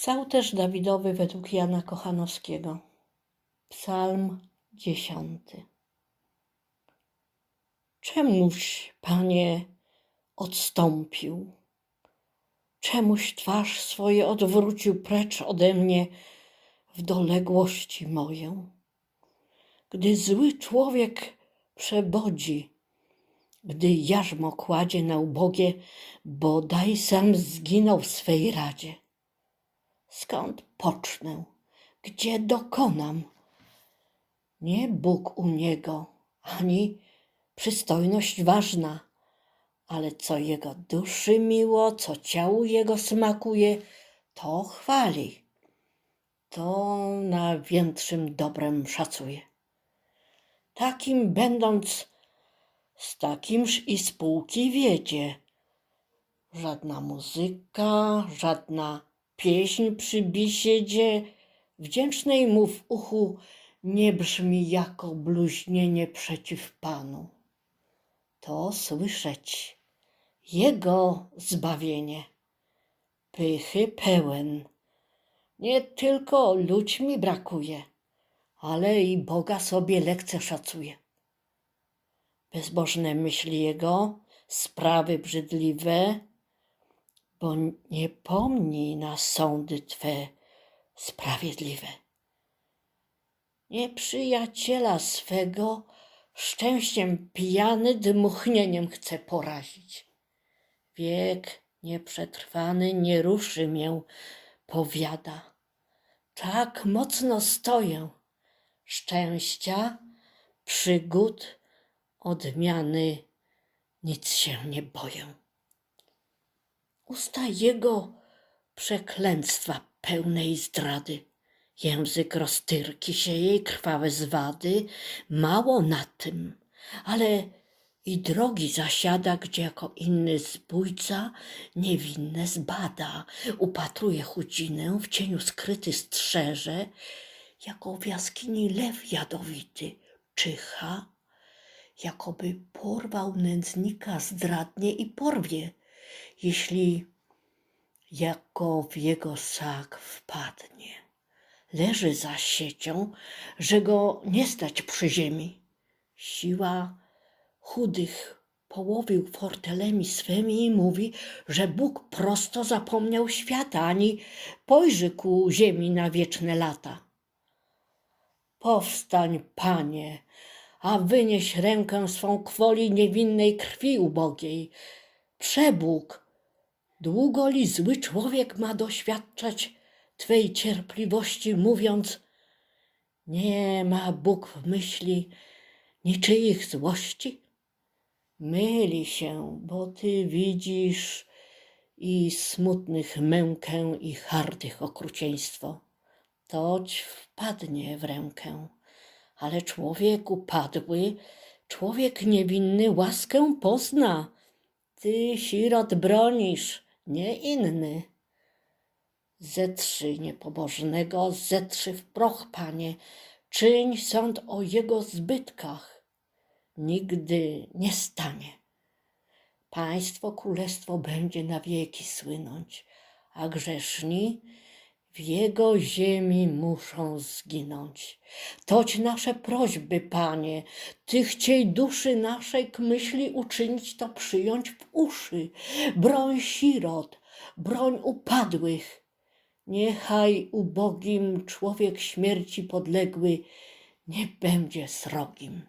Psałterz Dawidowy według Jana Kochanowskiego. Psalm dziesiąty. Czemuś, Panie, odstąpił? Czemuś twarz swoje odwrócił precz ode mnie w doległości moją? Gdy zły człowiek przebodzi, gdy jarzmo kładzie na ubogie, bodaj sam zginął w swej radzie. Skąd pocznę? Gdzie dokonam? Nie Bóg u niego, ani przystojność ważna, ale co jego duszy miło, co ciału jego smakuje, to chwali. To na większym dobrem szacuje. Takim będąc, z takimż i spółki wiedzie. Żadna muzyka, żadna pieśń przy bisiedzie wdzięcznej mu w uchu nie brzmi jako bluźnienie przeciw Panu. To słyszeć Jego zbawienie. Pychy pełen, nie tylko ludźmi brakuje, ale i Boga sobie lekce szacuje. Bezbożne myśli Jego, sprawy brzydliwe, bo nie pomni na sądy Twe sprawiedliwe. Nieprzyjaciela swego szczęściem pijany dmuchnieniem chce porazić. Wiek nieprzetrwany nie ruszy mię, powiada. Tak mocno stoję, szczęścia, przygód, odmiany, nic się nie boję. Usta jego przeklęctwa pełnej zdrady. Język roztyrki się jej krwawe zwady, mało na tym, ale i drogi zasiada, gdzie jako inny zbójca niewinne zbada, upatruje chudzinę, w cieniu skryty strzeże, jako w jaskini lew jadowity czyha, jakoby porwał nędznika zdradnie i porwie, jeśli jako w jego sak wpadnie. Leży za siecią, że go nie stać przy ziemi. Siła chudych połowił fortelemi swymi i mówi, że Bóg prosto zapomniał świata, ani pojrzy ku ziemi na wieczne lata. Powstań, Panie, a wynieś rękę swą kwoli niewinnej krwi ubogiej. Przebóg, długo li zły człowiek ma doświadczać Twej cierpliwości, mówiąc, nie ma Bóg w myśli niczyich złości? Myli się, bo Ty widzisz i smutnych mękę i hardych okrucieństwo. Toć wpadnie w rękę, ale człowiek upadły, człowiek niewinny łaskę pozna. Ty sirot bronisz, nie inny. Zetrzyj niepobożnego, zetrzyj w proch, Panie, czyń sąd o jego zbytkach. Nigdy nie stanie. Państwo, królestwo będzie na wieki słynąć, a grzeszni w jego ziemi muszą zginąć. Toć nasze prośby, Panie, Ty chciej duszy naszej k myśli uczynić to przyjąć w uszy. Broń sirot, broń upadłych. Niechaj ubogim człowiek śmierci podległy nie będzie srogim.